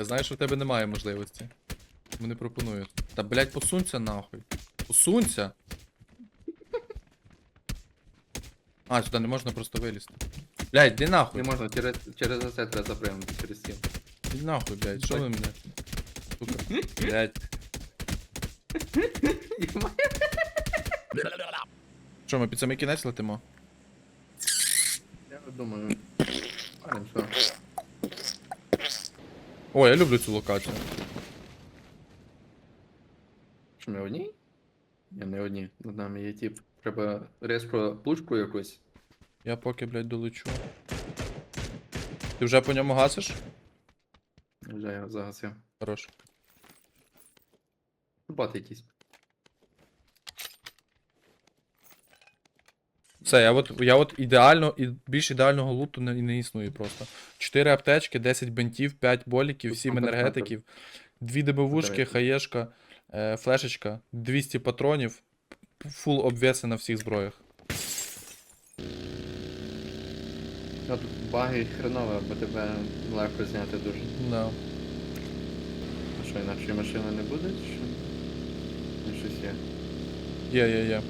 Я знаю, що в тебе немає можливості. Вони пропонують. Та блять, посунься нахуй. Посунься. А, сюди не можна просто вилізти. Блять, де нахуй? Не можна, через, через оце треба запрямити, через стіну. Іди нахуй, блять, що ви мене? Сука. Блять. Що, ми під самий кінець летимо? Я думаю. А, нічого. О, я люблю цю локацію. Що ми одні? Ні, не одні. Над нами є тип. Треба респро пушку якусь. Я поки, блядь, долечу. Ти вже по ньому гасиш? Вже я загасив. Хорош. Бат якийсь. Все, я от, я от ідеально, і більш ідеального луту не, не існує просто. 4 аптечки, 10 бентів, 5 боліків, 7 енергетиків, 2 ДБВшки, Давайте. хаєшка, е, флешечка, 200 патронів, фул обвеси на всіх зброях. Ну тут баги хренове, бо тебе легко зняти дуже. Да. А що, інакше машини не буде? чи Що? Ну, щось є. Є, є, є.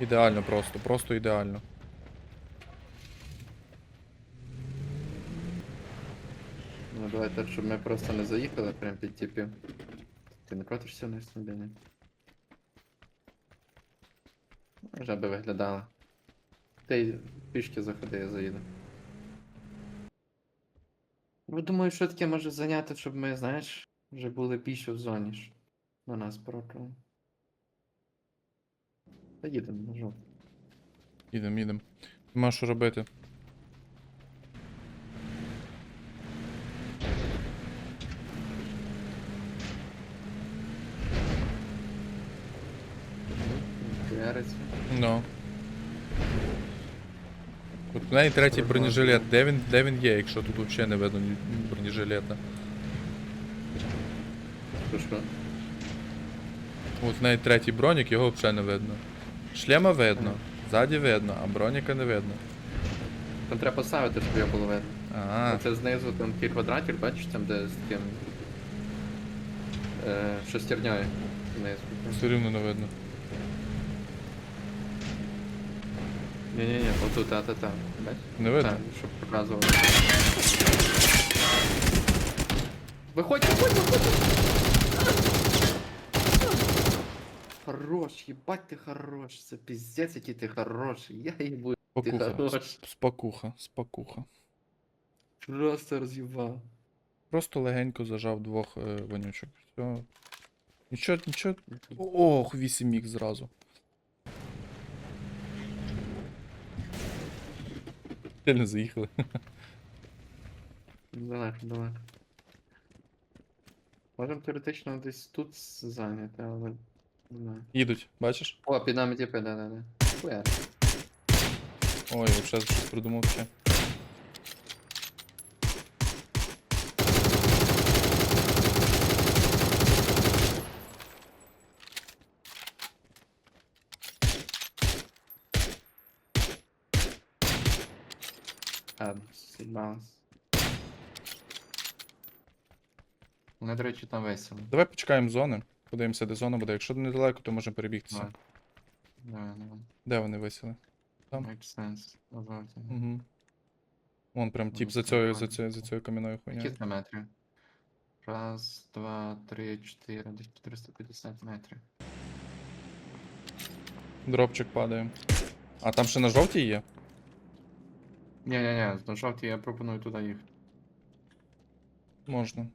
Ідеально просто, просто ідеально. Ну давай так, щоб ми просто не заїхали прям під типів. Ти не проти що на снабіння? Вже би. Ти пішки заходи, я заїду. Ну, думаю, що таке може зайняти, щоб ми, знаєш, вже були більше в зоні ж. На нас проти. Та їдемо, на жовт. Їдем, їдем. Нема що робити. Ну. От в неї третій Прикольно. бронежилет. Де він, де він є, якщо тут взагалі не видно ні бронежилета? Що що? От в неї третій бронік, його взагалі не видно. Шлема видно, ззаді видно, а броніка не видно. Там треба поставити, щоб його було видно. А, Оце знизу там такий квадратик, бачиш, там де з таким. Е, шестерньою. Знизу. все рівно не видно. Ні-ні-ні, отут, та-та-та. Бачиш? Не видно? Так, щоб показували. Виходь, виходь, виходь! Хорош, їбать ти хорош, це піздець, який ти хороший, я їбу, ти Спокуха. хорош. Спокуха, спокуха. Просто роз'їбав. Просто легенько зажав двох е, вонючок. Все. Нічого, нічого. Ох, 8 міг зразу. Сильно заїхали. Далеко, далеко. Можемо теоретично десь тут зайняти, але. Не знаю. Їдуть, бачиш? О, під нами тіпи, да-да-да. Хуя. Ой, я вже щось придумав ще. А, сібалас. Вони, до речі, там весело. Давай почекаємо зони. Подивимося, де зона буде. Якщо недалеко, то можемо перебігтися. Давай. Давай. Де вони висіли? Там. Makes sense. Дозвольте. Угу. Вон прям тип за цією, за цією, за цією кам'яною хуйнею. це метри? Раз, два, три, чотири, десь 450 метрів. Дропчик падає. А там ще на жовтій є? Ні-ні-ні, на жовтій я пропоную туди їхати. Можна.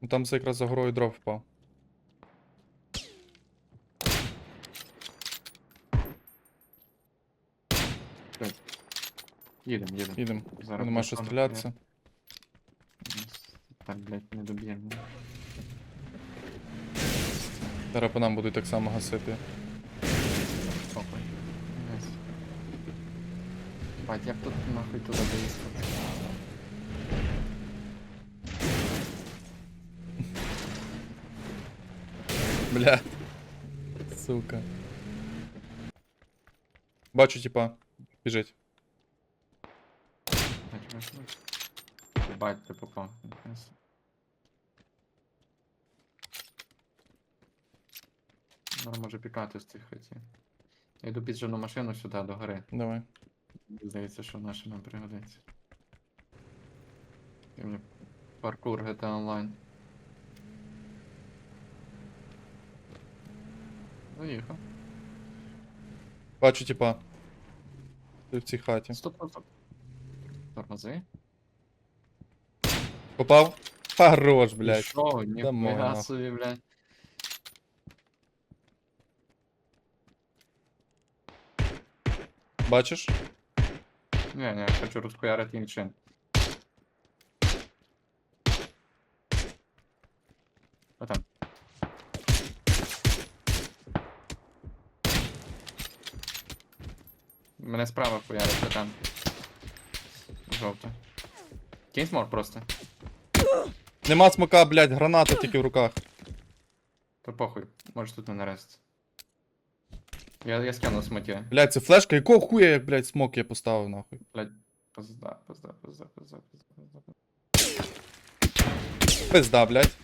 Ну там це якраз за горою дроп впав. Їдемо, їдемо. Їдемо. Зараз Нема що стрілятися. Так, блядь, не доб'ємо. Зараз по нам будуть так само гасити. Похуй. Найс. Бать, як тут нахуй туди доїхати? Бля. Сука. Бачу, типа, біжить. Бать, ти попав. Зараз може пікати з цих хотів. Я йду піджену машину сюди до гори. Давай. Здається, що наша нам пригодиться. І мені паркур GTA Online. Заїхав. Бачу, типа. Ти в цій хаті. Стоп, стоп, стоп. Тормози. Попав? Хорош, блядь. Блять. Що, Дамо, ніхуя нахуй. собі, блядь. Бачиш? Не, не, я хочу розхуярити іншим. Мене справа хуярить, а там. Жовто. Кинь смок просто. Нема смока, блядь, граната тільки в руках. То похуй, можеш тут не нарести. Я, я скинув смоки. Блядь, це флешка, якого хуя, я, блядь, смок я поставив нахуй. Блядь, пизда, пизда, пизда, пизда, пизда, пизда. Пизда, блядь.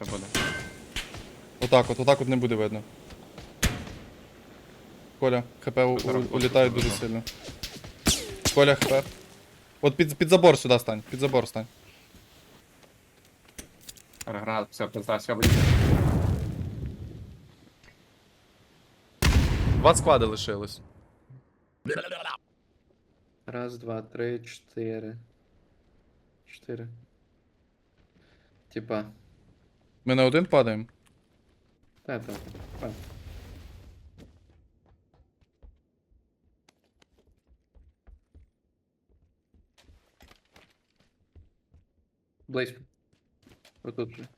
Все буде. Отак от, отак от не буде видно. Коля, ХП улітає дуже сильно. Коля, ХП. От під, під забор сюди стань, під забор стань. Гранат, все, пизда, все буде. Два склади лишилось. Раз, два, три, чотири. Чотири. Типа. Ми на один падаємо. Та, та, та. Близько. Отут же.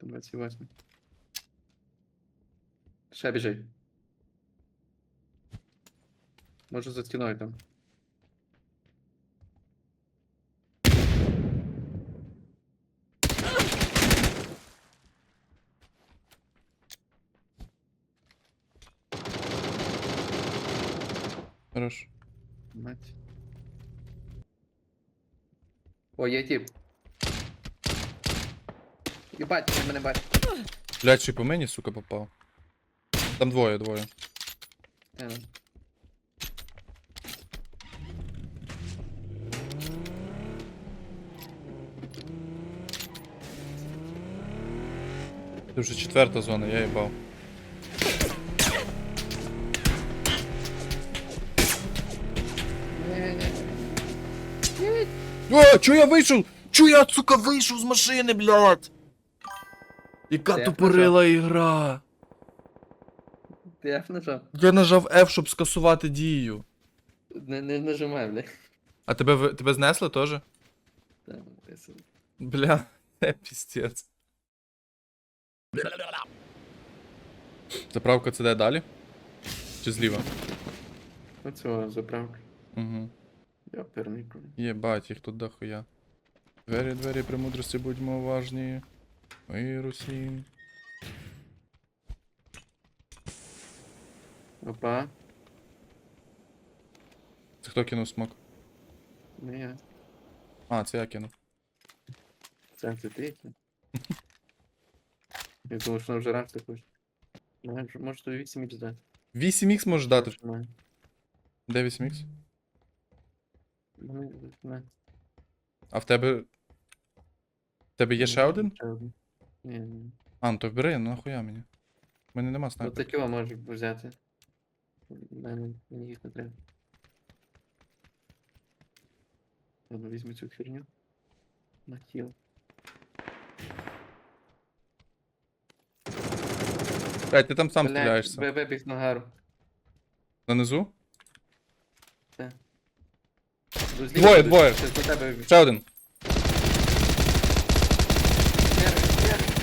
Двадцять восьмий. Ще біжить. Може за стіною там. Хорош. Мать. О, є тип. Єбать, він мене бачить. Блядь, ще й по мені, сука, попав. Там двоє, двоє. Та, Це вже четверта зона, я їбав. О, чо я вийшов? Чо я, сука, вийшов з машини, блядь? Яка Це тупорила ігра. Ти F нажав? Я нажав F, щоб скасувати дію. Не, не нажимай, бля. А тебе, ви- тебе знесли теж? Та, я. Бля, це пістець. Заправка це де далі? Чи зліва? Оцього заправка. Угу. Я пернику. Єбать, їх тут дохуя. Двері, двері, премудрості, будьмо уважні. Ой, Русін. Опа. Це хто кинув смок? Не я. А, це я кинув. Це ти. який? Я думав, що вона вже раз хоче. Може, може тобі 8 х дати. 8х можеш дати. Де 8х? Ну, не. А в тебе. В тебе є ще один? Ще один. Ні, ні. А, ну то бери, ну нахуя мені. У мене нема Ну снайпера. такі можеш взяти. Мені їх не треба. Ладно, візьму цю херню. На тіл. Блядь, ти там сам Блядь, стріляєшся. Вибіг на гару. Нанизу? Зліва Двоє, будуть, двоє. це до тебе вибіг. Ще один.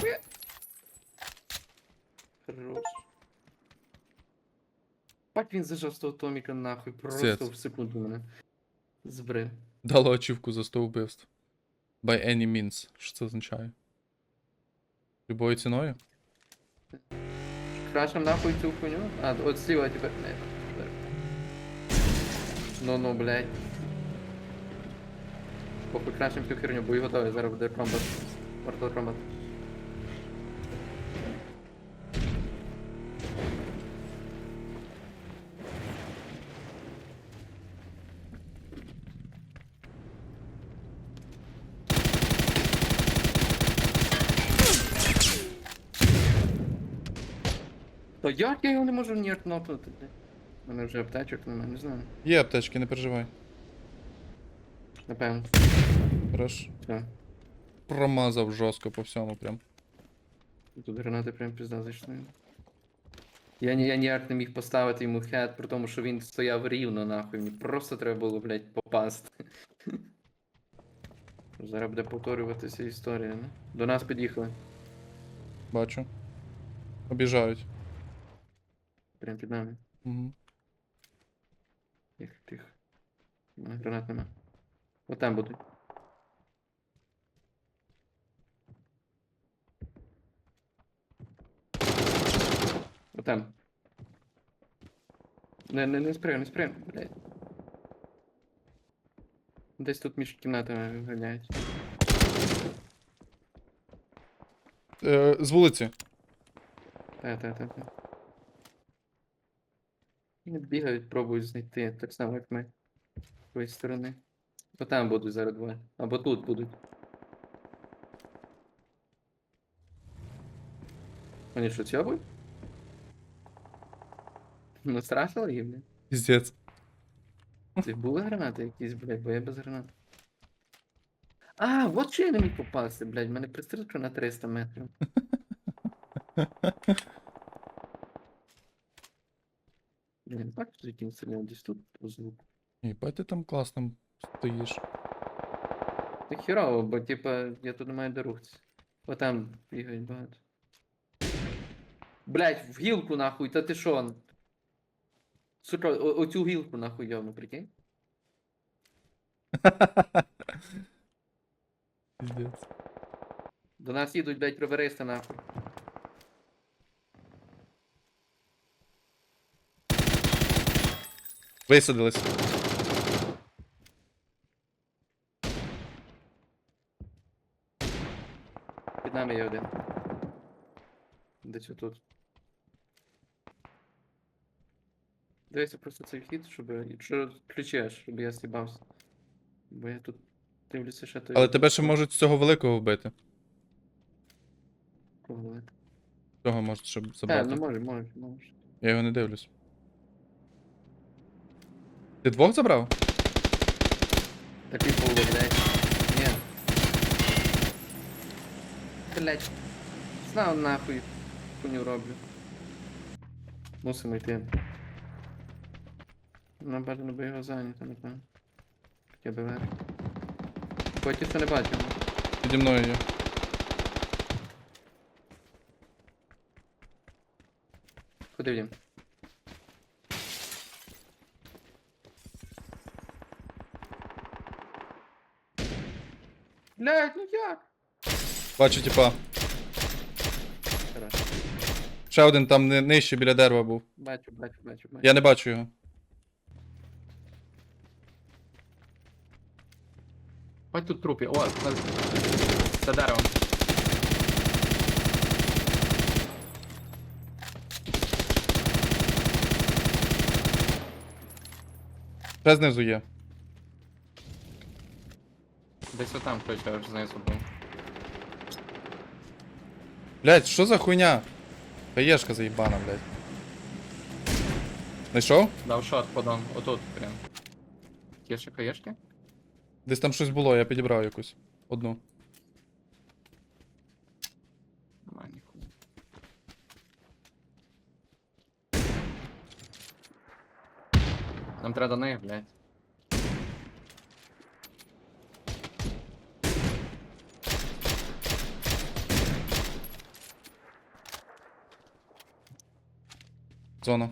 Хер. Хорош. Єбать він зажав з того Томіка нахуй. Просто Пиздец. в секунду мене. Збрив. Дало очівку за 100 вбивств. By any means. Що це означає? Любою ціною? Крашем нахуй цю хуйню. А, от сліва тепер. Не. Ну ну, блядь. Похуй крашем цю херню, бо його готовий, зараз буде комбат. Mortal Kombat. Як я його не можу ніртнопнути? У мене вже аптечок немає, не знаю. Є аптечки, не переживай. Напевно. Хорош. Все. Промазав жорстко по всьому прям. Тут гранати прям пізда зайшли. Я, ні- я ніяк не міг поставити йому хед, при тому, що він стояв рівно нахуй. Мені просто треба було, блядь, попасти. Зараз буде повторюватися історія, не? До нас під'їхали. Бачу. Обіжають. Прям під нами. Угу. Тихо. У мене гранат нема. От там будуть. От там. Не, не, не спрям, не спрям, блядь. Десь тут між кімнатами ганяють. Е, з вулиці. Та, та, та, та. Вони бігають, пробують знайти, так само, як ми. З твоєї сторони. Бо там будуть зараз два. Або тут будуть. Вони що, цьобують? Ну страшно їм, блядь. Піздець. Це були гранати якісь, блядь, бо я без гранат. А, от що я не міг попасти, блядь, в мене пристрілка на 300 метрів. Блін, так тут якийсь десь тут по звуку. Їбать ти там класно стоїш. Так херово, бо типа я тут не маю де рухатися. О там бігають багато. Блять, в гілку нахуй, та ти шо? Сука, о- оцю гілку нахуй йовну, прикинь. Піздець. До нас їдуть, блять, роверисти нахуй. Висадились. Під нами є один. Десь отут. Дивися просто цей вхід, щоб. Якщо ключеш, щоб я з'їбався. Бо я тут дивлюся, що той. Але тебе ще можуть з цього великого вбити. Кого Цього можуть щоб Е, забрати. ну може, може, може. Я його не дивлюсь. Ти двох забрав? Такий було, блядь. Ні. Блядь. Знав нахуй. Хуйню роблю. Мусимо йти. Бажано би його зайняти, напевно. Хоча б вверх. Поки що не бачимо. Піді мною є. Куди в Блядь, ну як? Бачу, типа. Хорош. Ще один там ни- нижче біля дерева був. Бачу, бачу, бачу, бачу. Я не бачу його. Ось тут трупі. О, за деревом. Ще знизу є. Десь отам хтось аж знизу був. Блять, що за хуйня? Хаєшка заїбана, блять. Знайшов? Дав шот подон, отут прям. Кішки, каєшки? Десь там щось було, я підібрав якусь. Одну. Нема ніхуя. Нам треба до них, блядь. Зона.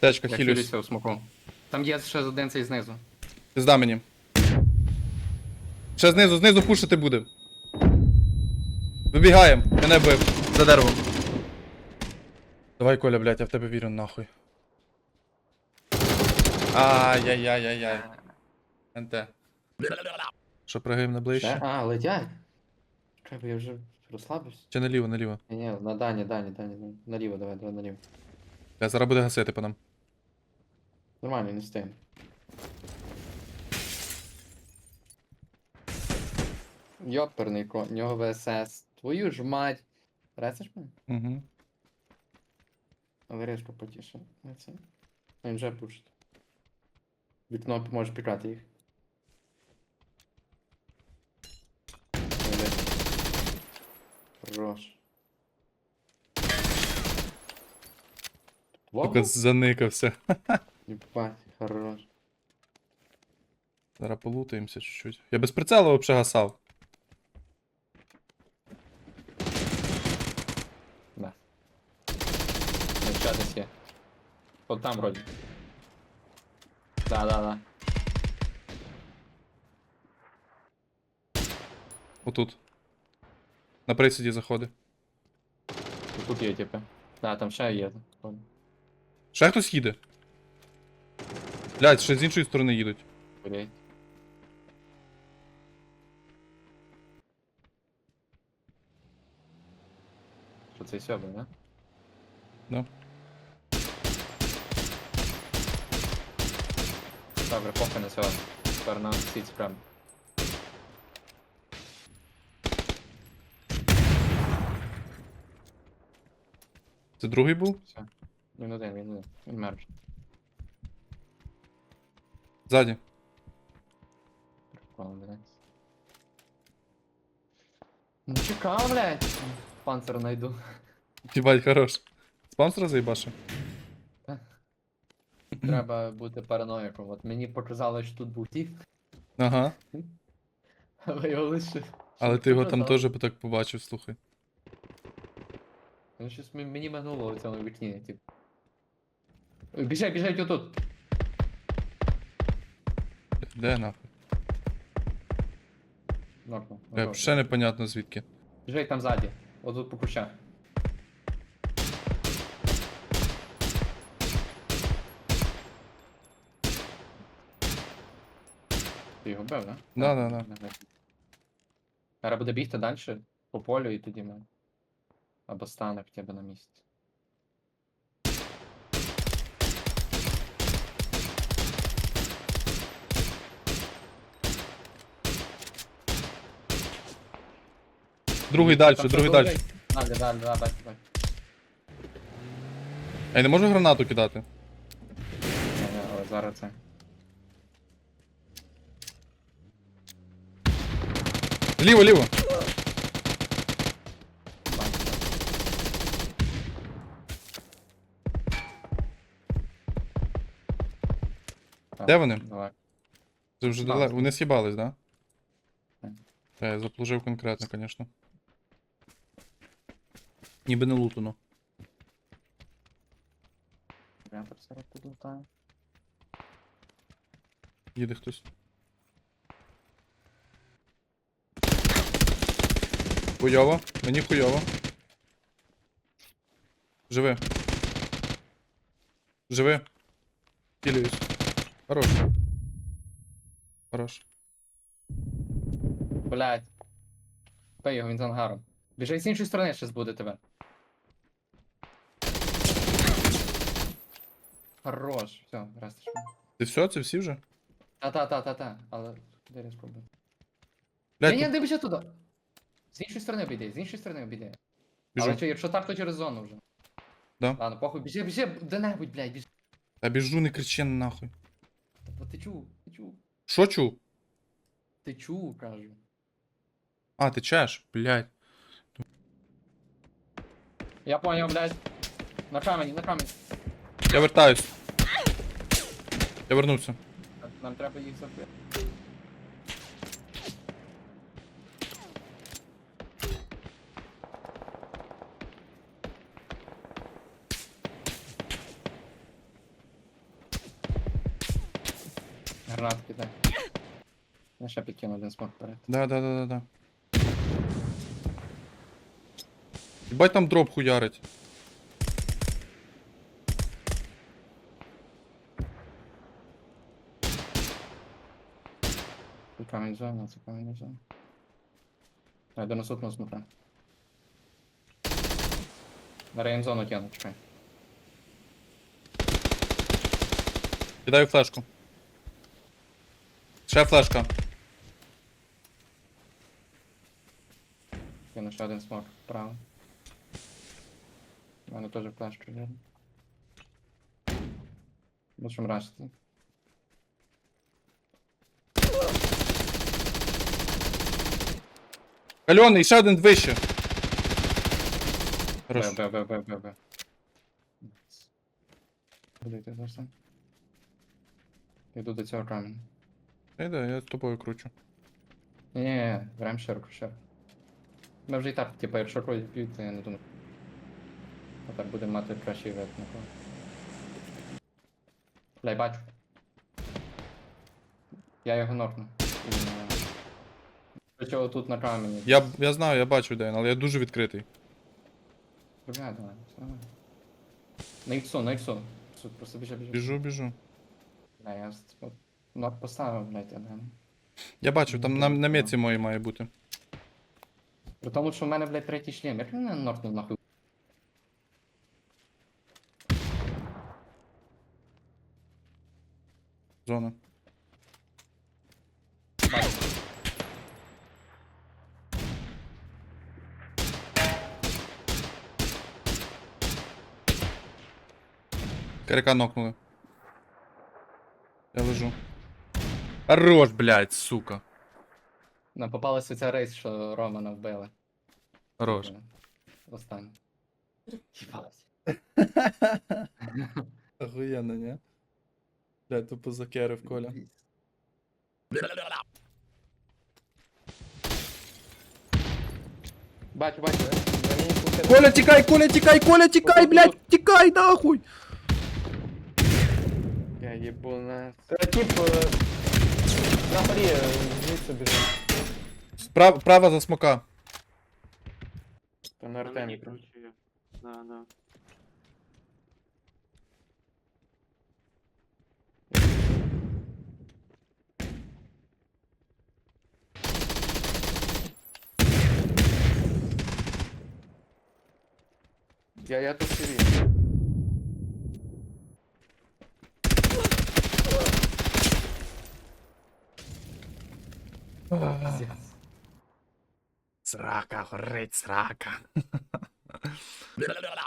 Тачка, Я хилюсь. хилюся у. Там є ще один цей знизу. Пизда мені. Ще знизу, знизу пушити буде. Вибігаємо, мене бив. За деревом. Давай, Коля, блядь, я в тебе вірю нахуй. Ай-яй-яй-яй-яй. НТ. Що, пригаємо на Ще? ближче? А, летять. Чекай, бо я вже розслабився. Чи наліво, наліво. Ні, ні, на Дані, Дані, Дані, Дані. Наліво, давай, давай, наліво. Я зараз буде гасити по нам. Нормально, не встигне. Йоперний ко, нього ВСС. Твою ж мать. Рецеш мене? Угу. Але різко потіше. Це. Він вже пушить. Вікно можеш пікати їх. Хорош. Тільки заникався. ебать, хорош. Зараз полутаємося чуть-чуть. Я без прицелу взагалі гасав. Да. Ну, ще десь є. От там вроді. Да, да, да. Отут. На присіді заходи. Тут є, типу. Да, там ще є. Ще хтось їде. Блядь, ще з іншої сторони їдуть. Блять. Що це сьоби, не? Да. Добре, похуй на сьогодні. Тепер на сіть прям. Це другий був? Все. Він один, він один. Він мертвий. Ззаді. Прикол, блядь. Ну чекав, блядь. Панцир найду. Їбать, хорош. Спамстера заїбашив? Треба бути параноїком. От мені показало, що тут був тіп, Ага. а виявилось, що. Але ти його там теж так побачив, слухай. Ну щось м- мені минуло у цьому вікні, тип. Ой, Біжай, біжать отут. Де нахуй? Нокнув. Бля, нокнув. ще непонятно звідки. Біжать там ззаді. Отут по кущах. Ти да? Да, да, да. Зараз буде бігти далі по полю і тоді ми. Або стане хоча б на місці. Другий далі, Там другий далі. Далі, далі, далі, бачу, бачу. Я не можу гранату кидати. Ні, ні, але зараз це. Ліво, ліво. Де вони? Давай. Це вже далеко. Вони з'їбались, да? Та, я заплужив конкретно, звісно. Ніби не лутано. Я зараз тут лутаю. Їде хтось. Хуйово, мені хуйово. Живи. Живи. Кілююсь. Хорош. Хорош. Блять. Пей його, він з ангаром. Біжай з іншої сторони, щас буде тебе. Хорош. Все, растиш. Ти все, це всі вже? Та-та-та-та-та. Але де різко буде. Блядь, Ні, ні, дивися туди. З іншої сторони обійди, з іншої сторони обійди. біжу. Але що, якщо так, то через зону вже. Да. Ладно, похуй, біжи, біжи, де-небудь, блядь, біжи. Та біжу, не кричи нахуй. Бо ти чув, ти чув. Що чув? Ти чув, кажу. А, ти чеш? Блядь. Я поняв, блядь. На камені, на камені. Я вертаюсь. Я вернувся. Нам треба їх забити. гранат кидай. Я ще підкину один смок вперед. Да, да, да, да, да. Ебать там дроп хуярить. Тут камінь зона, це камінь зона. Я до наступного смотрю. На рейн зону тяну, чекай. Кидаю флешку. Ще флешка. Кину ще один смок вправо. У мене теж флешка вірно. Будемо рашити. Кальоний, ще один вище. Хорош. Б, Б, Б, Б, Б. Буду йти зараз. Йду до цього каменю. Іде, я з тобою кручу. Ні, ні, ні, граємо широко, широко. Ми вже і так, типу, якщо когось б'ють, то я не думаю. А так будемо мати кращий вид на кого. Бля, бачу. Я його нокну. Він, е, Причому тут на камені. Я, я знаю, я бачу де він, але я дуже відкритий. Бля, давай, все нормально. На іксу, на іксу. Просто біжи, біжи. Біжу, біжу. Бля, я с- нок поставив, блядь, не. Я бачу, там на, на меці моїй має бути. При тому, що в мене, блядь, третій шлем. Як мене нокнув нахуй? Зона. Бачу. Каряка нокнули. Я лежу. Хорош, блядь, сука. Нам попалася ця рейс, що Романа вбили. Хорош. Останнє. Їбалась. Охуєнно, ні? Блядь, тупо закерив Коля. Бачу, бачу. мені купили. Коля, тікай, Коля, тікай, Коля, тікай, блядь, тікай, нахуй! Я їбу на... Е, Тип, е, на горі, е, звідси біжить. Прав, права за смока. То на На мені, Артемі. короче, є. Да, да. Я, я тут сирі. Срака, горить, срака.